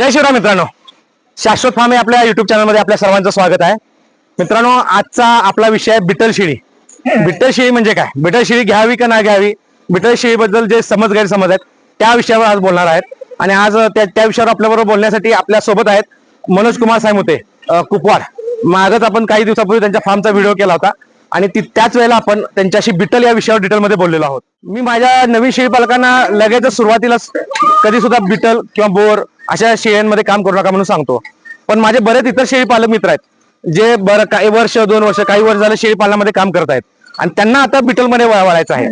जय शिवराम मित्रांनो. शाश्वत फार्म हे आपल्या युट्यूब चॅनलमध्ये आपल्या सर्वांचं स्वागत आहे. मित्रांनो आजचा आपला विषय आहे बिटल शिळी. बिटल शिळी म्हणजे काय? बिटल शिळी घ्यावी का नाही घ्यावी? बिटल शिळीबद्दल जे समज गैरसमज आहेत त्या विषयावर आज बोलणार आहेत. आणि आज त्या त्या विषयावर आपल्याबरोबर बोलण्यासाठी आपल्यासोबत आहेत मनोज कुमार साहेब होते कुपवाड. मागच आपण काही दिवसापूर्वी त्यांच्या फार्मचा व्हिडिओ केला होता. आणि ती त्याच वेळेला आपण त्यांच्याशी बिटल या विषयावर डिटेलमध्ये बोललेलो आहोत. मी माझ्या नवीन शेळी पालकांना लगेच सुरुवातीला कधी सुद्धा बिटल किंवा बोर अशा शेळ्यांमध्ये काम करू नका म्हणून सांगतो. पण माझे बरेच इतर शेळी पालक मित्र आहेत जे बरं काही वर्ष दोन वर्ष काही वर्ष झालं शेळी पालनामध्ये काम करत आहेत. आणि त्यांना आता बिटलमध्ये वळायचं आहे.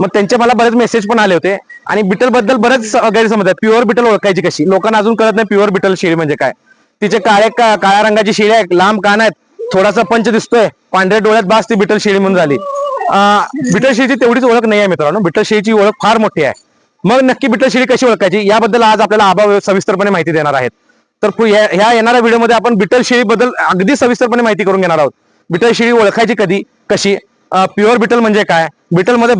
मग त्यांचे मला बरेच मेसेज पण आले होते. आणि बिटलबद्दल बरेच गैरसमज आहेत. प्युअर बिटल ओळखायची कशी? लोकांना अजून कळत नाही प्युअर बिटल शेळी म्हणजे काय? तिचे काळे काळ्या रंगाची शेळी आहे लांब कान आहेत. थोडासा पंच दिसतोय. पांढऱ्या डोळ्यात बास ती बिटल शेळी म्हणून झाली. अं, बिटल शेळीची तेवढीच ओळख नाही आहे मित्रांनो बिटल शेळीची ओळख फार मोठी आहे. मग नक्की बिटल शेळी कशी ओळखायची? याबद्दल आज आपल्याला आबा सविस्तरपणे माहिती देणार आहेत. तर ह्या येणाऱ्या व्हिडिओमध्ये आपण बिटल शेळी बद्दल अगदी सविस्तरपणे माहिती करून घेणार आहोत. बिटल शेळी ओळखायची कधी? कशी? प्युअर बिटल म्हणजे काय? बिटलमध्ये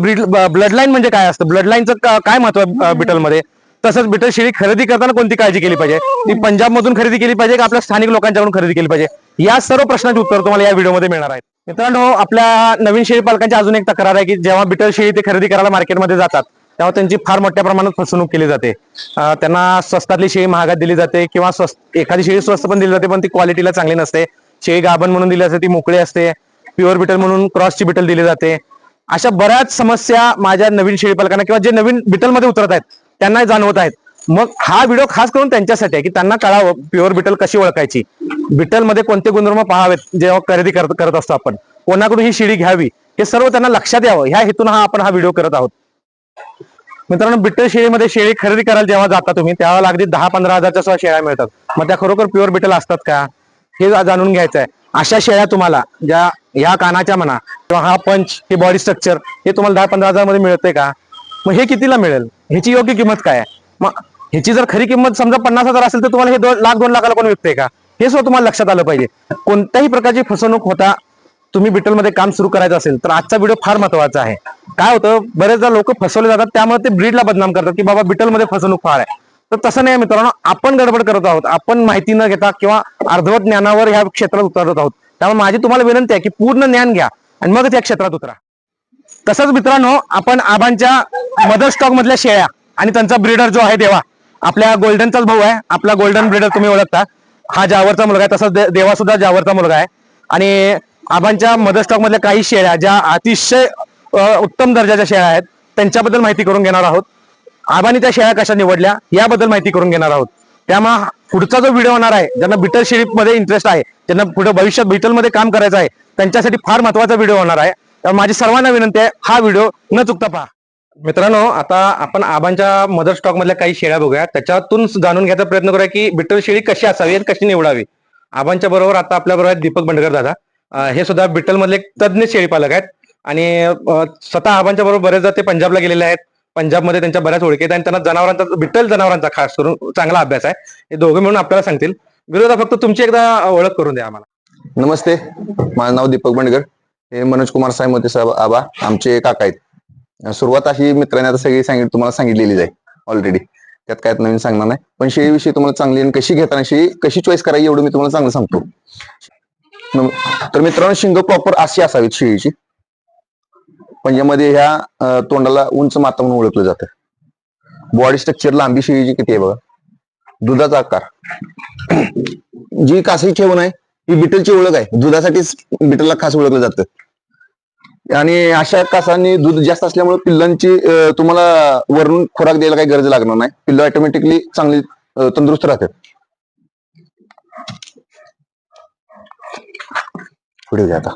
ब्लड लाईन म्हणजे काय असतं? ब्लड लाईनचं काय महत्त्व आहे बिटलमध्ये तसंच बिटल शेळी खरेदी करताना कोणती काळजी केली पाहिजे? ती पंजाब मधून खरेदी केली पाहिजे का आपल्या स्थानिक लोकांच्याकडून खरेदी केली पाहिजे? या सर्व प्रश्नांची उत्तर तुम्हाला या व्हिडिओमध्ये मिळणार आहेत. मित्रांनो आपल्या नवीन शेळी पालकांची अजून एक तक्रार आहे की जेव्हा बिटल शेळी ते खरेदी करायला मार्केटमध्ये जातात तेव्हा त्यांची फार मोठ्या प्रमाणात फसवणूक केली जाते. त्यांना स्वस्तातली शेळी महागात दिली जाते किंवा स्वस्त एखादी शेळी स्वस्त पण दिली जाते पण ती क्वालिटीला चांगली नसते. शेळी गाभण म्हणून दिली जाते ती मोकळी असते. प्युअर बिटल म्हणून क्रॉसची बिटल दिली जाते. अशा बऱ्याच समस्या माझ्या नवीन शेळी पालकांना किंवा जे नवीन बिटलमध्ये उतरत आहेत त्यांना जाणवत आहेत. मग हा व्हिडिओ खास करून त्यांच्यासाठी आहे की त्यांना कळावं प्युअर बिटल कशी ओळखायची. बिटलमध्ये कोणते गुणधर्म पाहावेत जेव्हा खरेदी करत करत असतो आपण. कोणाकडून ही शिडी घ्यावी हे सर्व त्यांना लक्षात यावं. ह्या हेतून हा आपण हा व्हिडिओ करत आहोत. मित्रांनो बिटल शेळीमध्ये शेळी खरेदी करायला जेव्हा जाता तुम्ही त्यावेळेला अगदी दहा पंधरा हजारच्या सुद्धा शेळ्या मिळतात. मग त्या खरोखर प्युअर बिटल असतात का? हे जाणून घ्यायचं आहे अशा शेळ्या तुम्हाला ज्या ह्या कानाच्या म्हणा किंवा हा पंच हे बॉडी स्ट्रक्चर हे तुम्हाला दहा पंधरा हजारमध्ये मिळते का? मग हे कितीला मिळेल? ह्याची योग्य किंमत काय आहे? मग ह्याची जर खरी किंमत समजा पन्नास हजार असेल तर तुम्हाला हे दोन लाख दोन लाखाला कोण विकते का? हे सुद्धा तुम्हाला लक्षात आलं पाहिजे. कोणत्याही प्रकारची फसवणूक होता तुम्ही बिटलमध्ये काम सुरू करायचं असेल तर आजचा व्हिडिओ फार महत्त्वाचा आहे. काय होतं बरेचदा लोक फसवले जातात त्यामुळे ते ब्रीडला बदनाम करतात की बाबा बिटलमध्ये फसवणूक फार आहे. तर तसं नाही मित्रांनो आपण गडबड करत आहोत आपण माहिती न घेता किंवा अर्धवट ज्ञानावर ह्या क्षेत्रात उतरत आहोत. त्यामुळे माझी तुम्हाला विनंती आहे की पूर्ण ज्ञान घ्या आणि मगच या क्षेत्रात उतरा. तसंच मित्रांनो आपण आबांच्या मदर स्टॉक मधल्या शेळ्या आणि त्यांचा ब्रीडर जो आहे देवा आपल्या गोल्डनचाच भाऊ आहे. आपला गोल्डन ब्रीडर तुम्ही ओळखता. हा जावरचा मुलगा आहे तसंच दे- देवा सुद्धा जावरचा मुलगा आहे. आणि आबांच्या मदर स्टॉक मधल्या काही शेळ्या ज्या अतिशय उत्तम दर्जाच्या शेळ्या आहेत त्यांच्याबद्दल माहिती करून घेणार आहोत. आबांनी त्या शेळ्या कशा निवडल्या याबद्दल माहिती करून घेणार आहोत. त्यामुळे पुढचा जो व्हिडिओ होणार आहे ज्यांना बिटल शेळीमध्ये इंटरेस्ट आहे ज्यांना पुढे भविष्यात बिटलमध्ये काम करायचं आहे त्यांच्यासाठी फार महत्त्वाचा व्हिडिओ होणार आहे. त्यामुळे माझी सर्वांना विनंती आहे हा व्हिडिओ न चुकता पहा. मित्रांनो आता आपण आबांच्या मदर स्टॉक मधल्या काही शेळ्या बघूया. त्याच्यातून जाणून घ्यायचा प्रयत्न करूया की बिटल शेळी कशी असावी आणि कशी निवडावी. आबांच्या बरोबर आता आपल्या बरोबर दीपक बंडकर दादा. हे सुद्धा बिटल मधले एक तज्ज्ञ शेळी पालक आहेत. आणि स्वतः आबांच्या बरोबर बरेचदा ते पंजाबला गेलेले आहेत. पंजाबमध्ये त्यांच्या बऱ्याच ओळखी आहेत आणि त्यांना जनावरांचा बिटल जनावरांचा खास करून चांगला अभ्यास आहे. हे दोघे मिळून आपल्याला सांगतील. विरोधा फक्त तुमची एकदा ओळख करून द्या आम्हाला. नमस्ते. माझं नाव दीपक बंडगर. हे मनोज कुमार साहेब साहेब आबा आमचे काका आहेत. सुरुवात अशी मित्रांनी आता सगळी सांगितली तुम्हाला सांगितलेलीच आहे ऑलरेडी त्यात काय नवीन सांगणार नाही. पण शेळीविषयी तुम्हाला चांगली आणि कशी घेताना शेळी कशी चॉईस करायची एवढं मी तुम्हाला चांगलं सांगतो. तर मित्रांनो शिंग प्रॉपर अशी असावीत शेळीची. पंजामध्ये ह्या तोंडाला उंच माता म्हणून ओळखलं जातं. बॉडी स्ट्रक्चर लांबी शेळीची किती आहे बघा? दुधाचा आकार. जी कासरी ठेवून आहे ही बिटलची ओळख आहे. दुधासाठीच बिटलला खास ओळखलं जातं. आणि अशा कासांनी दूध जास्त असल्यामुळे पिल्लांची तुम्हाला वरून खोराक द्यायला काही गरज लागणार नाही. पिल्लं ऑटोमॅटिकली चांगली तंदुरुस्त राहतात. पुढे घ्या आता.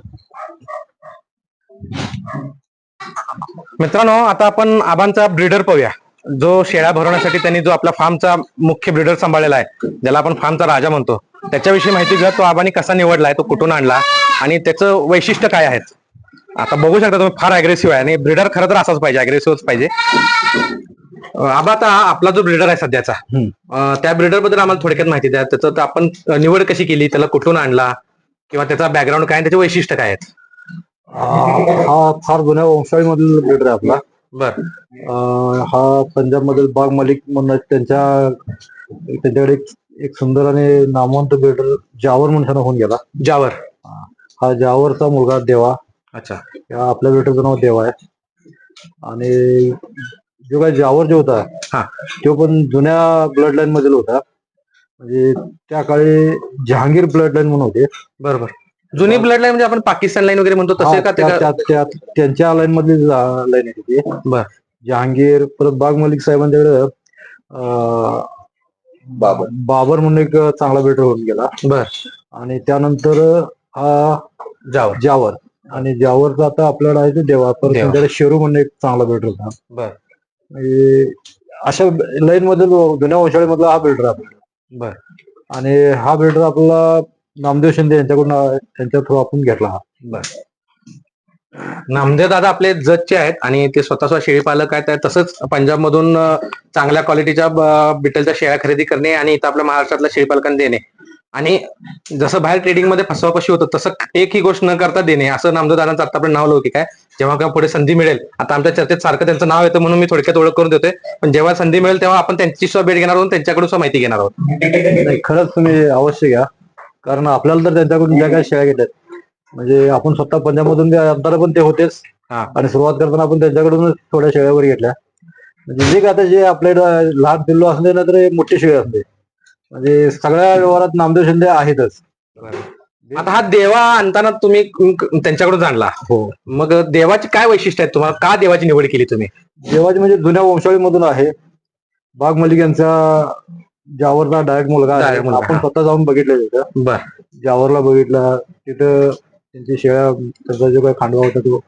मित्रांनो आता आपण आबांचा ब्रीडर पाहूया. जो शेळ्या भरवण्यासाठी त्यांनी जो आपला फार्मचा मुख्य ब्रीडर सांभाळलेला आहे ज्याला आपण फार्मचा राजा म्हणतो. त्याच्याविषयी माहिती घ्या तो आबांनी कसा निवडलाय तो कुठून आणला आणि त्याचं वैशिष्ट्य काय आहेत? आता बघू शकता तुम्ही फार अग्रेसिव्ह आहे आणि ब्रीडर खरं तर असाच पाहिजे अग्रेसिव्हच पाहिजे. आबा आता आपला जो ब्रीडर आहे सध्याचा त्या ब्रीडरबद्दल आम्हाला थोडक्यात माहिती द्या. त्याचं आपण निवड कशी केली त्याला कुठून आणला किंवा त्याचा बॅकग्राऊंड काय त्याचे वैशिष्ट्य काय आहेत? हा फार जुन्या वंशावळी मधील ब्रीडर आहे आपला. बर. हा पंजाब मधील बाग मलिक म्हणून. त्यांच्या त्यांच्याकडे एक एक सुंदर आणि नामवंत बिल्डर जावर म्हणून होऊन गेला. जावर. हा. जावरचा मुलगा देवा. अच्छा. या आपल्या बिल्डरचं नाव देवा आहे. आणि जो काय जावर जो होता हा. तो पण जुन्या ब्लड लाईन मधील होता. म्हणजे त्या काळी जहांगीर ब्लड लाईन म्हणून होते. बरोबर. जुनी ब्लड लाईन म्हणजे आपण पाकिस्तान लाईन वगैरे म्हणतो तसे का ते त्या- का- त्या- त्या- त्यांच्या लाईन मधली लाईन आहे ती. बर. जहांगीर परत बाग मलिक साहेबांच्याकडे अं, बाबर. बाबर म्हणून एक चांगला बिल्डर होऊन गेला. बर. आणि त्यानंतर हा जावर. जावर. आणि जावरचा आता आपल्याला आहे ते देवा परत शेरू म्हणून एक चांगला बिल्डर होता. बर. अशा लाईन मधील जुन्या वंशाळीमधला हा बिल्डर आपल्याला बर. आणि हा बिल्डर आपला नामदेव शिंदे यांच्याकडून त्यांच्या थ्रू आपण घेतला हा. बर. नामदेव दादा आपले जजचे आहेत आणि ते स्वतः शेळी पालक आहेत. तसंच पंजाब मधून चांगल्या क्वालिटीच्या बिटलच्या शेळ्या खरेदी करणे आणि इथं आपल्या महाराष्ट्रातल्या शेळी पालकांना देणे. आणि जसं बाहेर ट्रेडिंगमध्ये फसवाफशी होतं तसं एक ही गोष्ट न करता देणे. असं नामदेव दादांचं आपलं नाव लौकिक आहे. जेव्हा केव्हा पुढे संधी मिळेल आता आमच्या चर्चेत सारखं त्यांचं नाव येतं म्हणून मी थोडक्यात ओळख करून देतोय. पण जेव्हा संधी मिळेल तेव्हा आपण त्यांची सुद्धा भेट घेणार आहोत त्यांच्याकडून सुद्धा माहिती घेणार आहोत. खरंच तुम्ही अवश्य घ्या. कारण आपल्याला तर त्यांच्याकडून ज्या काही शेळ्या घेतात म्हणजे आपण स्वतः पंजाबमधून अंतर पण ते होतेच. हा. आणि सुरुवात करताना आपण त्यांच्याकडूनच थोड्या शेळ्यावर घेतल्या. म्हणजे जे काय आता जे आपल्याला लहान पिल्लू असले ना तर मोठी शेळी असते म्हणजे सगळ्या व्यवहारात नामदेव शिंदे आहेतच. आता हा देवा आणताना तुम्ही त्यांच्याकडून जाणला हो. मग देवाची काय वैशिष्ट्य आहेत? तुम्हाला का देवाची निवड केली तुम्ही? देवाजी म्हणजे जुन्या वंशावळीमधून आहे. बाग मलिक यांचा जावरचा डायरेक्ट मुलगा आहे. आपण. स्वतः जाऊन बघितलं तिथं. बर. जावरला बघितला. तिथं त्यांची शेळ्या त्याचा जो काही खांडवा होता तो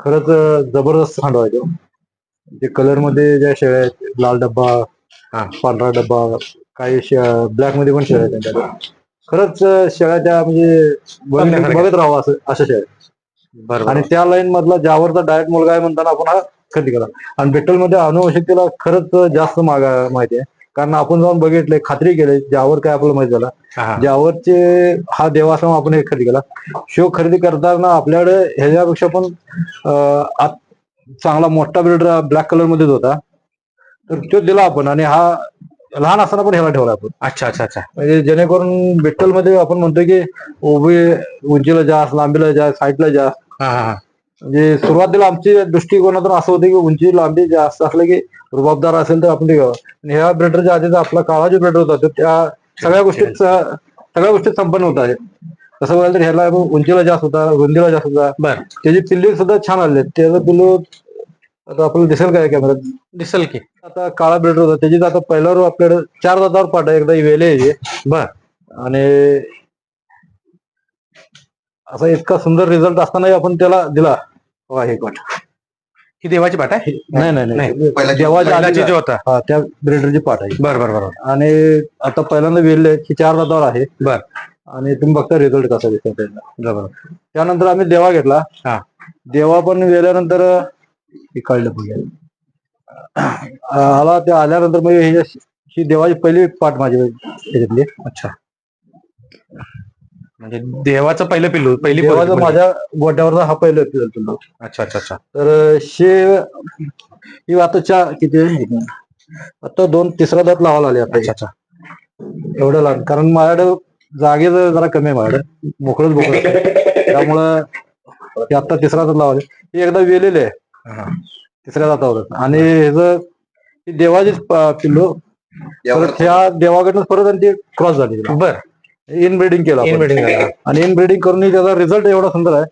खरंच जबरदस्त खांडवा आहे तो. जे कलरमध्ये ज्या शेळ्या आहेत लाल डब्बा हा. पांढरा डब्बा काही ब्लॅकमध्ये पण शेळ्या आहेत खरंच शेळ्या त्या म्हणजे. बघत राहावं असं अशा शेळ्या. आणि त्या लाईन मधला जावरचा डायरेक्ट मुलगा आहे म्हणताना आपण हा खरेदी केला आणि बेटलमध्ये अनुवंशिकतेला खरंच जास्त मागा माहिती आहे. कारण आपण जाऊन बघितले खात्री केली ज्यावर काय आपल्याला माहिती झाला. ज्यावरचे हा देवासम आपण हे खरेदी केला. शो खरेदी करताना आपल्याकडे ह्याच्यापेक्षा पण चांगला मोठा बिल्डर ब्लॅक कलर मध्येच होता. तर तो दिला आपण आणि हा लहान असताना पण ह्याला ठेवला आपण. अच्छा अच्छा अच्छा. म्हणजे जेणेकरून बिट्टलमध्ये आपण म्हणतो की उभी उंचीला जास्त लांबीला जास्त साईडला जास्त. म्हणजे सुरुवातीला आमची दृष्टिकोनातून असं होतं की उंची लांबी जास्त असलं की रुबाबदार असेल तर आपण ते घ्यावं. आणि ह्या ब्रेडरच्या आधीचा आपला काळा जो ब्रेडर होता तो त्या सगळ्या गोष्टीत सगळ्या गोष्टीत संपन्न होत आहे तसं बघायला तर ह्याला उंचीला जास्त होता रुंदीला जास्त होता. बर. त्याची पिल्ली सुद्धा छान आले त्याचं पिल्लू आता आपल्याला दिसेल काय कॅमेऱ्यात दिसल की. आता काळा ब्रेडर होता. त्याची आता पहिल्यावर आपल्याकडे चार दातावर पाठ आहे. एकदा वेले आहे हे. बर. आणि असा इतका सुंदर रिझल्ट असतानाही आपण त्याला दिला. हे पाठ ही देवाची पाठ आहे? नाही नाही नाही. पहिल्याची- देवाच्या जो होता. हा, त्या ब्रेडरची पाठ आहे. बर बर बरोबर आणि आता पहिल्यांदा वेल्ले ही चार दातावर आहे. बर. आणि तुम्ही बघता रिझल्ट कसा दिसतो त्याचा. बरोबर. त्यानंतर आम्ही देवा घेतला. हा. देवा पण वेल्यानंतर हे काढलं पाहिजे आला ते आल्यानंतर मग हे ही देवाची पहिली पाठ माझी त्याच्यातली अच्छा. म्हणजे देवाचं पहिलं पिल्लू पहिली देवाचा पोरगी माझ्या गोट्यावरचा हा पहिलं episode तुला अच्छा अच्छा अच्छा. तर शे ही आता चा किती? आता दोन तिसरा दात लावायला आले आता अच्छा अच्छा. एवढं लहान कारण माझ्याकडे जागे जरा कमी आहे माझ्याकडे. मोकळच मोकळं. त्यामुळं हे आता तिसरा दात लावले हे एकदा वेलेले. आहे हा. तिसऱ्या दातावर. आणि ह्याचं ही देवाचीच प- पिल्लू. परत ह्या देवाकडनं परत आणि ते क्रॉस झाली बर. केलं आपण. इनब्रीडिंग झालं. आणि इन ब्रीडिंग करून त्याचा रिझल्ट एवढा सुंदर आहे.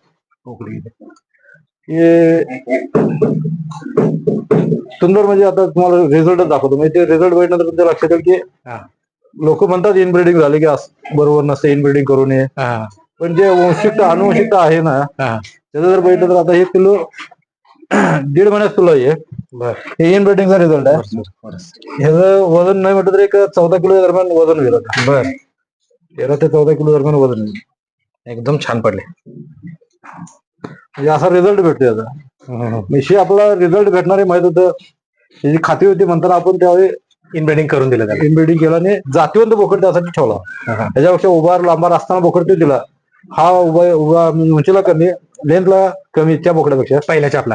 सुंदर म्हणजे आता तुम्हाला रिझल्ट दाखवतो. म्हणजे ते रिझल्ट बघितल्यानंतर तुमच्या लक्षात येईल की लोक म्हणतात इन ब्रीडिंग झाले की असं बरोबर नसते इन ब्रीडिंग करू नये. हा, पण जे वंशिकता अनुवंशिकता आहे ना हा. त्याचं जर बघितलं तर आता हे किलो दीड महिन्यात तुला आहे बर. हे इन ब्रीडिंगचा रिझल्ट आहे. ह्याचं वजन नाही म्हटलं तर एक चौदा किलो दरम्यान वजन आता. बर. तेरा ते चौदा किलो दरम्यान वजन एकदम छान पडले. म्हणजे असा रिझल्ट भेटतो याचा. निश्चित आपला रिझल्ट भेटणारे माहीत होतं. त्याची खात्री होती म्हणताना आपण त्यावेळी इनब्रीडिंग करून दिलं त्याला. इनब्रिडिंग केला. आणि जातीवंत बोकड त्यासाठी ठेवला. त्याच्यापेक्षा उभार लांबार असताना बोकड तो दिला. हा उभा उभा उंचीला कमी लेंथला कमी त्या बोकड्यापेक्षा पहिल्याच्या आपला.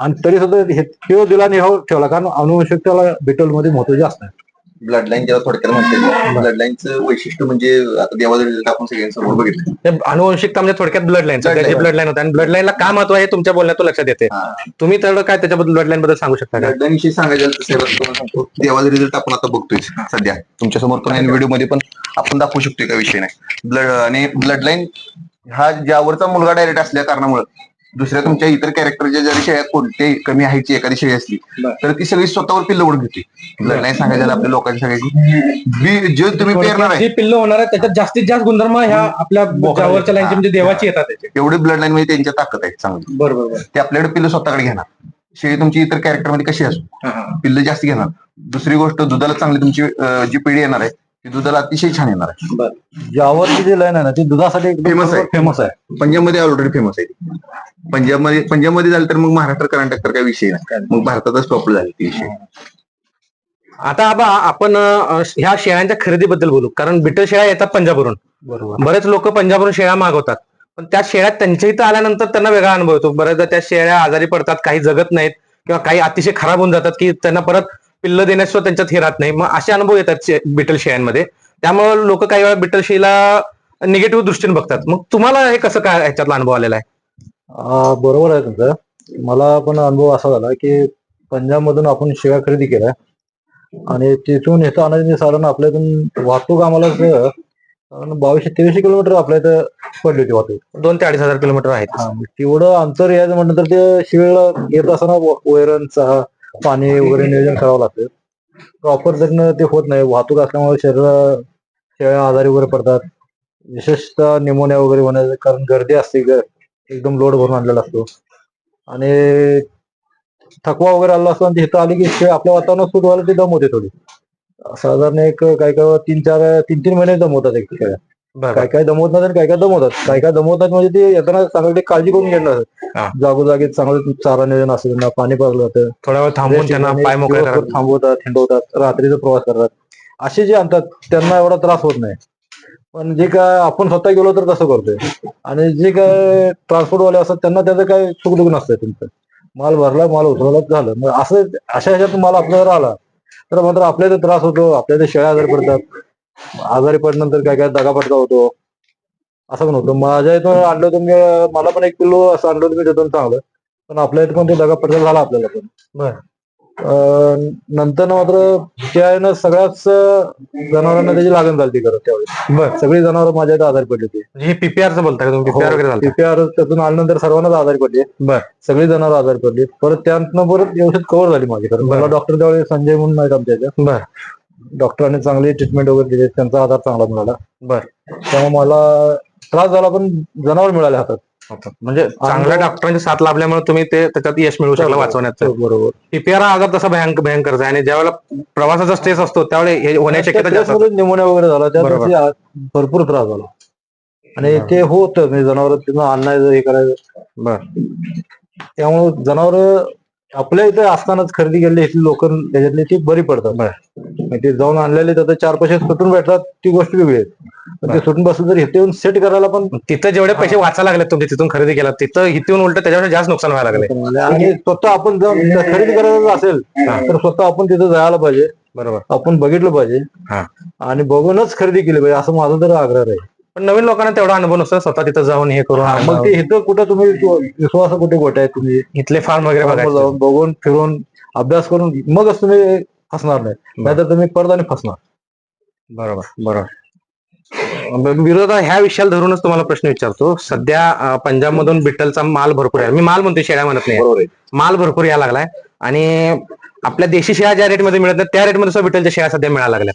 आणि तरी सुद्धा हे- तो दिला आणि हो ठेवला. कारण अनुवंशिकताला बिटलमध्ये महत्त्व जास्त आहे. ब्लड लाईन ज्याला थोडक्यात म्हणते ब्लड लाईनचं वैशिष्ट्य म्हणजे आता देवाचा रिझल्ट आपण सगळ्यांसमोर बघितलं ते अनुवंशिकता म्हणजे थोडक्यात ब्लड लाईन. ब्लड लाईन होतं. आणि ब्लड लाईनला का महत्त्व आहे तुमच्या बोलण्यातून लक्षात येते. तुम्ही तेवढं काय त्याच्याबद्दल ब्लड लाईन बद्दल सांगू शकता का? ब्लड लाईन विषयी सांगायचं झालं तर साहेब, तुम्हाला सांगतो. देवाचा रिझल्ट आपण आता बघतोय सध्या. तुमच्यासमोर पण व्हिडिओमध्ये पण आपण दाखवू शकतोय का विषय नाही. ब्लड आणि ब्लड लाईन हा ज्यावरचा मुलगा डायरेक्ट असल्या कारणामुळे दुसऱ्या तुमच्या इतर कॅरेक्टरच्या जरी शेळ्या कोणते कमी हाईटची एखादी शेळी असली तर ती सगळी स्वतःवर पिल्ल ओढून घेते ब्लड लाईन सांगायचं आपल्या लोकांची सगळ्याची जे तुम्ही पेरणार आहे. पिल्ल होणार आहे त्याच्यात जास्तीत जास्त गुणधर्म ह्या आपल्या जावरच्या लाईनचे म्हणजे देवाची येतात त्याचे. एवढी ब्लड लाईन मध्ये त्यांच्या ताकद आहे चांगली. बरोबर ते आपल्याकडे पिल्ल स्वतःकडे घेणार. शेळी तुमची इतर कॅरेक्टरमध्ये कशी असो? पिल्ल जास्त घेणार. दुसरी गोष्ट दुधाला चांगली तुमची जी पिढी येणार आहे ती दुधाला अतिशय छान येणार आहे. ज्यावरची जी लाईन आहे ना ती दुधासाठी Famous आहे. फेमस आहे. पंजाबमध्ये ऑलरेडी फेमस आहे ती. पंजाबमध्ये पंजाबमध्ये झालं तर मग महाराष्ट्र कर्नाटक तर काही विषय नाही. मग भारतातच पॉप्युलर झाले ती विषय. आता आबा आपण अं, ह्या शेळ्यांच्या खरेदीबद्दल बोलू. कारण बिटल शेळ्या येतात पंजाबवरून. बरोबर. बरेच लोक पंजाबवरून शेळ्या मागवतात. पण त्या शेळ्या त्यांच्या इथं आल्यानंतर त्यांना वेगळा अनुभव येतो. बऱ्याचदा त्या शेळ्या आजारी पडतात काही जगत नाहीत किंवा काही अतिशय खराब होऊन जातात की त्यांना परत पिल्ल देण्याशिवाय त्यांच्यात हे राहत नाही. मग असे अनुभव येतात बिटल शेळ्यांमध्ये. त्यामुळे लोक काही वेळा बिटल शेळीला निगेटिव्ह दृष्टीने बघतात. मग तुम्हाला हे कसं काय ह्याच्यातला अनुभव आलेला आहे? बरोबर आहे तुमचं. मला पण अनुभव असा झाला की पंजाब मधून आपण शेळ्या खरेदी केल्या. आणि तिथून इथं आणण्याची साधारण आपल्या इथून वाहतूक आम्हाला बावीसशे तेवीसशे किलोमीटर आपल्या इथं पडली होती वाहतूक. दोन ते अडीच हजार किलोमीटर आहेत. हा, मग तेवढं अंतर यायचं म्हटलं तर ते शिळला येत असताना व- वैरण चहा पाणी वगैरे नियोजन करावं लागतं. प्रॉपर जगणं ते होत नाही वाहतूक असल्यामुळे शरीर शेळ्या आजारी वगैरे पडतात. विशेषतः निमोनिया वगैरे होण्याचं कारण गर्दी असते एकदम लोड भरून आणलेला असतो. आणि थकवा वगैरे आला असतो आणि इथं आली की शेळ आपल्या वातावरणात सूट व्हायला ते दम होते थोडी. साधारण एक काही काही तीन चार तीन तीन महिने दमवतात एक शेळ्या काय काय दमवत नाही आणि काय काय दमवतात. काय काय दमवतात म्हणजे ते येताना चांगली काळजी करून. घेणार जागोजागी चांगलं चारा नियोजन असेल त्यांना पाणी पाजलं जातं. थोडा वेळ थांबून त्यांना पाय मोकळे. थांबवतात हिंडवतात रात्रीचा प्रवास करतात. असे जे आणतात त्यांना एवढा त्रास होत नाही. पण जे काय आपण स्वतः गेलो तर तसं करतोय. आणि जे काय ट्रान्सपोर्ट वाले असतात त्यांना त्याचं काय सुखदुख नसतंय तुमचं. माल भरला माल उचलला झालं. मग असं अशा ह्याच्यात माल आपल्यावर आला तर मात्र आपल्याला त्रास होतो आपल्याला शेळ्या आजारी पडतात. आजारी पडल्यानंतर काय काय दगापटका होतो. असं पण होतं. माझ्या इथून आणलं मी मला पण एक किलो असं आणलं मी तिथून चांगलं. पण आपल्या इथं पण ते दगापटका झाला आपल्याला पण. बरं. नंतर ना मात्र त्या आहे ना सगळ्याच जनावरांना त्याची लागण झाली करत त्यावेळी बरं. सगळी जनावर माझ्या इथं आजारी पडली होती. म्हणजे हे पीपीआरचं बोलता का तुम्ही. पीपीआर वगैरे पीपीआर त्यातून आल्यानंतर सर्वांनाच आजारी पडले. बर. सगळी जनावर आजारी पडली. परत त्यानंतर परत व्यवस्थित कव्हर झाली माझी. कारण. मला डॉक्टर त्यावेळी संजय म्हणून माहीत आमच्या इथं. बर. डॉक्टरांनी चांगली ट्रीटमेंट वगैरे दिली त्यांचा आधार चांगला मिळाला. बर. त्यामुळे मला त्रास झाला पण जनावर मिळाले हातात. म्हणजे चांगल्या डॉक्टरांची साथ लाभल्यामुळे तुम्ही ते त्याच्यात यश मिळू शकला वाचवण्याचं बरोबर. पीपीआर हा आजार तसा भयंकर भयंकर आहे आणि ज्यावेळेला प्रवासाचा स्ट्रेस असतो त्यावेळी हे होण्याची शक्यता जास्त असते. निमोनिया वगैरे झाला त्या बरोबर. दिवशी आ- भरपूर त्रास झाला. आणि ते होत म्हणजे जनावर तिथं आणायचं हे करायचं. बर. त्यामुळे जनावर आपल्या इथे असतानाच खरेदी केलेली इथली लोक त्याच्यातली ती बरी पडतात. ते जाऊन आणलेले त्यात चार पैसे सुटून भेटतात ती गोष्ट वेगळी आहे. पण ते. सुटून बसलं तर इथे येऊन सेट करायला पण तिथं जेवढे पैसे वाचायला लागले तुम्ही तिथून खरेदी केला तिथं इथे येऊन उलट त्याच्यापेक्षा जास्त नुकसान व्हायला लागले आणि स्वतः आपण जाऊन खरेदी करायचं असेल. तर स्वतः आपण तिथं जायला पाहिजे. बरोबर. आपण बघितलं पाहिजे. हा. आणि बघूनच खरेदी केली पाहिजे असं माझं तर आग्रह आहे. पण नवीन लोकांना तेवढा अनुभव नसतो स्वतः तिथं जाऊन हे करून मग. ते इथं कुठं तुम्ही विश्वास कुठे गोटे आहे तुम्ही? इथले फार्म वगैरे बघून फिरून अभ्यास करून मगच तुम्ही फसणार नाही. नाहीतर तुम्ही परत आणि फसणार. बरोबर बरोबर. विरोधा ह्या विषयाला धरूनच तुम्हाला प्रश्न विचारतो. सध्या अं, पंजाबमधून बिट्टलचा माल भरपूर आहे. मी माल म्हणतो शेळ्या म्हणत नाही. माल भरपूर यायला लागलाय. आणि आपल्या देशी शेळ्या ज्या रेटमध्ये मिळत नाही त्या रेटमध्ये सुद्धा बिटलच्या शेळ्या सध्या मिळायला लागल्या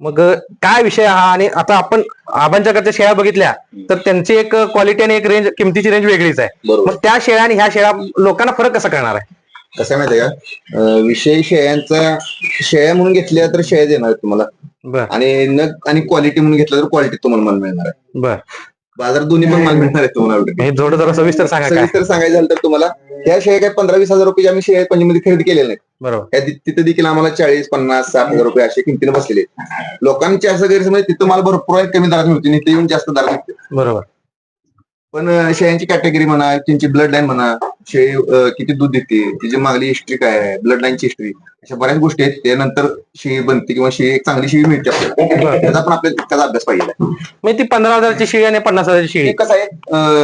मग काय विषय हा? आणि आता आपण आबांच्याकडच्या शेळ्या बघितल्या तर त्यांची एक क्वालिटी आणि एक रेंज किमतीची रेंज वेगळीच आहे. मग त्या शेळ्या आणि ह्या शेळ्या लोकांना फरक कसा कळणार आहे? कसं आहे माहितीये का? विषय शेळ्यांचा शेळ्या म्हणून घेतल्या तर शेळ्या देणार तुम्हाला. आणि न आणि क्वालिटी म्हणून घेतलं तर क्वालिटी तुम्हाला माल मिळणार आहे. बर. बाजारात दोन्ही पण माल मिळणार आहे तुम्हाला थोडं जरा सविस्तर सांगा सविस्तर सांगायचं झालं तर तुम्हाला त्या शेळ्या काय पंधरा वीस हजार रुपये आम्ही शेळ्या पंजाबमध्ये खरेदी केलेल्या नाही बरोबर. तिथं देखील आम्हाला चाळीस पन्नास साठ हजार रुपये असे किमतीने बसलेले आहेत. लोकांचे असं गैरसमज तिथं माल भरपूर कमी दरात मिळते इथे येऊन जास्त दरात मिळते बरोबर. पण शेळ्यांची कॅटेगरी म्हणा त्यांची ब्लड लाईन म्हणा शेळी किती दूध देते तिची मागली हिस्ट्री काय आहे ब्लड लाईनची हिस्ट्री अशा बऱ्याच गोष्टी आहेत. त्यानंतर शेळी बनते किंवा शेळी एक चांगली शेळी मिळते आपल्याला. त्याचा पण आपल्याला त्याचा अभ्यास पाहिजे. म्हणजे ती पंधरा हजारची शिळी आणि पन्नास हजारची शिळी. कसं आहे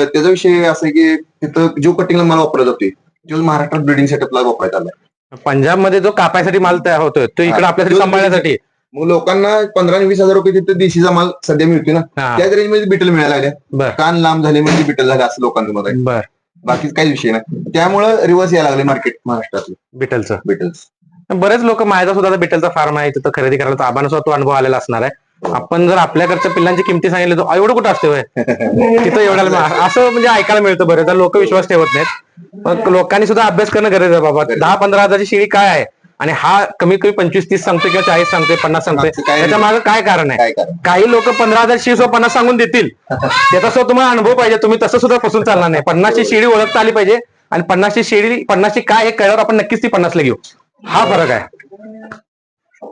त्याचा विषय असा आहे की तिथं जो कटिंगला माल वापरला जातोय. तो महाराष्ट्रात ब्रिडिंग सेटअपला वापरायचा आला पंजाबमध्ये जो कापायसाठी माल तयार होतोय तो इकडे. आपल्यासाठी सांभाळण्यासाठी. मग लोकांना पंधरा आणि वीस हजार रुपये तिथं देशीचा माल सध्या मिळतोय ना. हा. त्याच रेंजमध्ये बिटल मिळायला लागल्या. बर. कान लांब झाले म्हणजे बिटल झाले असं लोकांचं मत आहे. बर. बाकीच काही विषय नाही. त्यामुळं रिव्हर्स यायला लागले मार्केट महाराष्ट्रातलं. बिटलचं बिटल्स बरेच लोक माझा सुद्धा आता बिटलचा फार्म आहे तिथं खरेदी करायला. तर आबांना सुद्धा तो अनुभव आलेला असणार आहे. आपण जर आपल्याकडच्या पिल्लांची किमती सांगितली तर एवढं कुठं असते होय? तिथं एवढ्याला मा- असं म्हणजे ऐकायला मिळतं बरेच लोक विश्वास ठेवत नाहीत मग लोकांनी सुद्धा अभ्यास करणं गरजेचं आहे बाबा. दहा पंधरा हजारची शिळी काय आहे? आणि हा कमीत कमी पंचवीस तीस सांगतोय किंवा चाळीस सांगतोय पन्नास सांगतोय. त्याच्यामागे काय कारण आहे? काही लोक पंधरा हजार सुद्धा पन्नास सांगून देतील. त्याचा सुद्धा तुम्हाला अनुभव पाहिजे. तुम्ही तसं सुद्धा फसून चालणार नाही. पन्नासची शेळी ओळखता आली पाहिजे. आणि पन्नासची शेळी पन्नासची काय हे कळल्यावर आपण नक्कीच ती पन्नासला घेऊ. हा फरक आहे.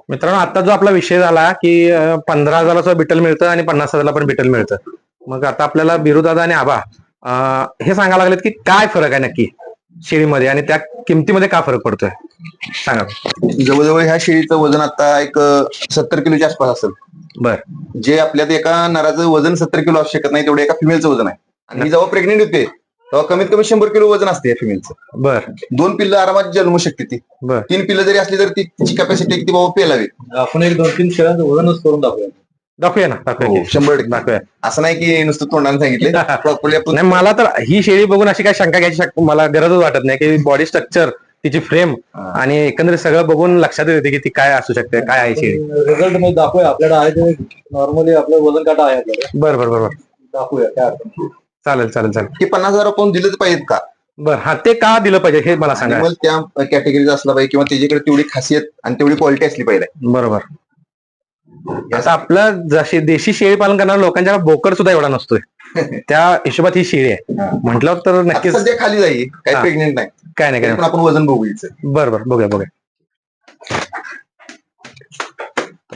मित्रांनो आता जो आपला विषय झाला की पंधरा हजाराला सुद्धा बिटल मिळतं आणि पन्नास हजारला पण बिटल मिळतं. मग आता आपल्याला बिरुदादा आणि आबा हे सांगायला लागलेत की काय फरक आहे नक्की? शेळीमध्ये आणि त्या किमतीमध्ये का फरक पडतोय? सांगा. जवळजवळ ह्या शेळीचं वजन आता एक सत्तर किलोच्या आसपास असेल. बर. जे आपल्यात एका नराचं वजन सत्तर किलो असू शकत नाही तेवढे एका फिमेलचं वजन आहे. आणि ही जेव्हा प्रेग्नेंट होते तेव्हा कमीत कमी शंभर किलो वजन असते या फिमेलचं बर. दोन पिल्लं आरामात जन्मू शकते ती. बर. तीन पिल्लं जरी असली तर ती तिची कॅपॅसिटी किती बाबा पेलावी. आपण एक दोन तीन शेळ्यांचं वजनच करून दाखवूया. दाखवूया ना दाखवूया हो. शंभर टक्के. दाखवूया. असं नाही की नुसतं तोंडाने सांगितले प्रॉपरली आपण नाही मला तर ही शेळी बघून अशी काय शंका घ्यायची शक- मला गरजच वाटत नाही की बॉडी स्ट्रक्चर तिची फ्रेम हा. आणि एकंदरीत सगळं बघून लक्षात येते की ती काय असू शकते काय आहे शेळी. रिझल्टमध्ये दाखवूया. आपल्याकडे आहे ते नॉर्मली आपलं वजन काटा आहे बर बर बर बर. दाखवूया काय अडचण नाही. चालेल चालेल चालेल. की पन्नास हजार आपण दिलंच पाहिजेत का? बर हा ते का दिलं पाहिजे हे मला सांगा. Animal त्या कॅटेगरीचा असला पाहिजे किंवा त्याच्याकडे तेवढी खासियत आणि तेवढी क्वालिटी असली पाहिजे. बरोबर. आता आपलं जशी देशी शेळी पालन करणाऱ्या लोकांच्या बोकड सुद्धा एवढा नसतोय. त्या हिशोबात ही शेळी आहे. म्हटलं तर नक्कीच सध्या खाली जाईल काही. प्रेग्नेंट नाही. काय नाही काय आपण वजन बघू इथं. नाही बरं बरं बघूया बघूया.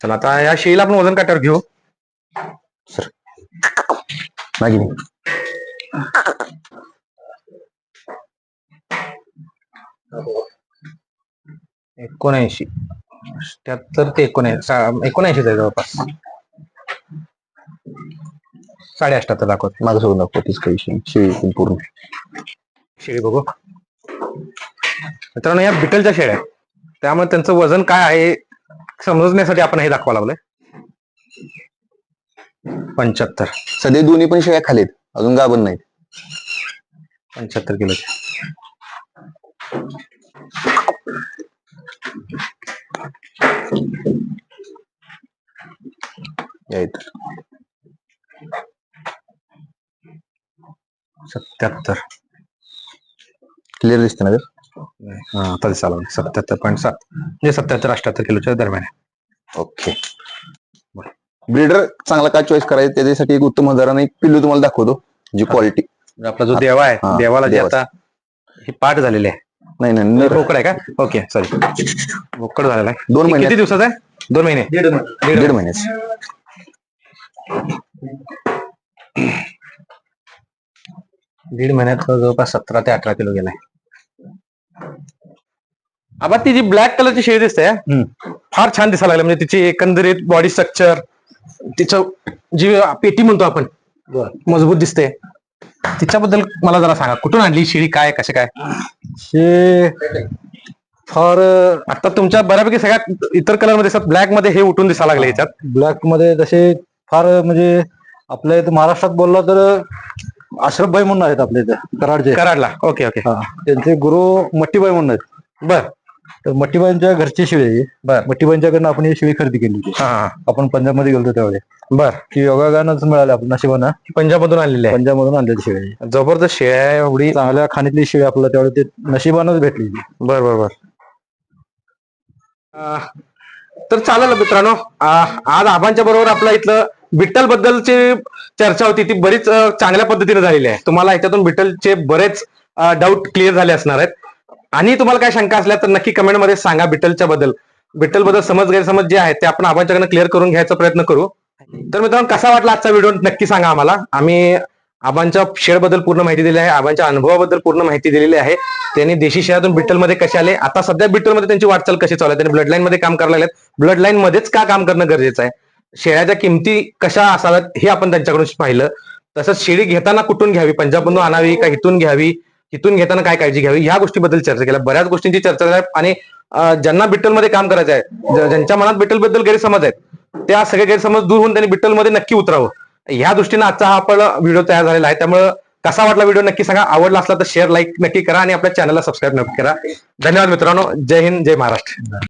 चला आता या शेळीला आपण वजन काट्यावर घेऊ. नागिनी. एकोणऐंशी. अठ्याहत्तर ते एकोणऐंशी एकोणऐंशीच आहे जवळपास. साडे अठ्याहत्तर दाखवत. मागं सोडून दाखव तीच काही. शेळी पूर्ण. शेळी बघू. मित्रांनो या बिटलच्या शेळ्या आहेत. त्यामुळे त्यांचं वजन काय आहे समजण्यासाठी आपण हे दाखवा लागलोय. पंच्याहत्तर. सध्या दोन्ही पण शेळ्या खालीत अजून गाभण नाहीत. पंच्याहत्तर किलोचे. आहेत. सत्याहत्तर. क्लिअर दिसते ना? हा दिसायला लागलं. सत्याहत्तर पॉईंट सात. म्हणजे सत्याहत्तर अठ्याहत्तर किलोच्या दरम्यान आहे. ओके ब्रीडर चांगला का चॉईस करायचं? त्याच्यासाठी एक उत्तम हजारानं एक पिल्लू तुम्हाला दाखवतो. जी क्वालिटी म्हणजे आपला जो देवा आहे देवाला जे. आता ही पाठ झालेली आहे. नाही नाही नर. बोकड आहे का? ओके सॉरी बोकड झालेला आहे. दोन महिने. किती दिवसाचा आहे? दोन महिने. दीड महिना. दीड महिन्यात जवळपास सतरा ते अठरा किलो गेलाय. आबा ती जी ब्लॅक कलरची शेळी दिसते फार छान दिसायला लागली. म्हणजे तिची एकंदरीत बॉडी स्ट्रक्चर तिचं जी पेटी म्हणतो आपण. मजबूत दिसते. तिच्याबद्दल मला जरा सांगा कुठून आणली शेळी काय कसे काय? हे फार आता तुमच्या बऱ्यापैकी सगळ्यात इतर कलरमध्ये ब्लॅकमध्ये हे उठून दिसायला लागले याच्यात. ब्लॅकमध्ये तसे फार म्हणजे आपल्या इथं महाराष्ट्रात बोलला तर अशरफबाई म्हणून आहेत आपल्या इथं कराडचे. कराडला. Okay okay. हा. त्यांचे गुरु मट्टीबाई म्हणून आहेत. बर. तर मट्टीबाईंच्या घरची शिळी. बर. मट्टीबाईंच्याकडनं आपण ही शिळी खरेदी केली होती. हा. आपण पंजाबमध्ये गेलो त्यावेळी. बर. ती योगागानच मिळाली आपण नशिबानं. पंजाब मधून आणलेली आहे. पंजाब मधून आणलेली शिळी. जबरदस्त शेळ्या आहे एवढी. चांगल्या खाणीतली शिळी आपल्याला त्यावेळी ते नशिबानच भेटली. बर बर बर. अं, तर चालेल मित्रांनो. अं, आज आबांच्या बरोबर आपल्या इथलं बिट्टल बद्दलची चर्चा होती ती बरीच चांगल्या पद्धतीने झालेली आहे. तुम्हाला ह्याच्यातून विठ्ठलचे बरेच डाऊट क्लिअर झाले असणार आहेत. आणि तुम्हाला काय शंका असल्या तर नक्की कमेंटमध्ये सांगा विठ्ठलच्या बद्दल. बिट्टलबद्दल समज गैरसमज जे आहेत ते आपण आबांच्याकडनं क्लिअर करून घ्यायचा प्रयत्न करू. तर मित्रांनो कसा वाटला आजचा व्हिडिओ नक्की सांगा आम्हाला. आम्ही आबांच्या शेअरबद्दल पूर्ण माहिती दिली आहे आबांच्या अनुभवाबद्दल पूर्ण माहिती दिलेली आहे. त्यांनी देशी शेळातून बिट्टलमध्ये कसे आले? आता सध्या बिट्टलमध्ये त्यांची वाटचाल कशी चालू आहे? त्यांनी ब्लड लाईन मध्ये काम करायला लागलेत. ब्लड लाईन मध्येच का काम करणं गरजेचं आहे? शेळ्याच्या किमती कशा असाव्यात हे आपण त्यांच्याकडून पाहिलं. तसंच शेळी घेताना कुठून घ्यावी? पंजाबमधून आणावी का इथून घ्यावी? इथून घेताना काय काळजी घ्यावी? ह्या गोष्टीबद्दल चर्चा केल्या. बऱ्याच गोष्टींची चर्चा झाली आणि ज्यांना बिट्टलमध्ये काम करायचं आहे ज्यांच्या मनात बिट्टलबद्दल गैरसमज आहेत त्या सगळे गैरसमज दूर होऊन त्यांनी बिट्टलमध्ये नक्की उतरावं. ह्या दृष्टीनं आजचा हा आपण व्हिडिओ तयार झालेला आहे. त्यामुळे कसा वाटला व्हिडिओ नक्की सांगा. आवडला असला तर शेअर लाईक नक्की करा आणि आपल्या चॅनलला सबस्क्राईब नक्की करा. धन्यवाद मित्रांनो. जय हिंद जय महाराष्ट्र.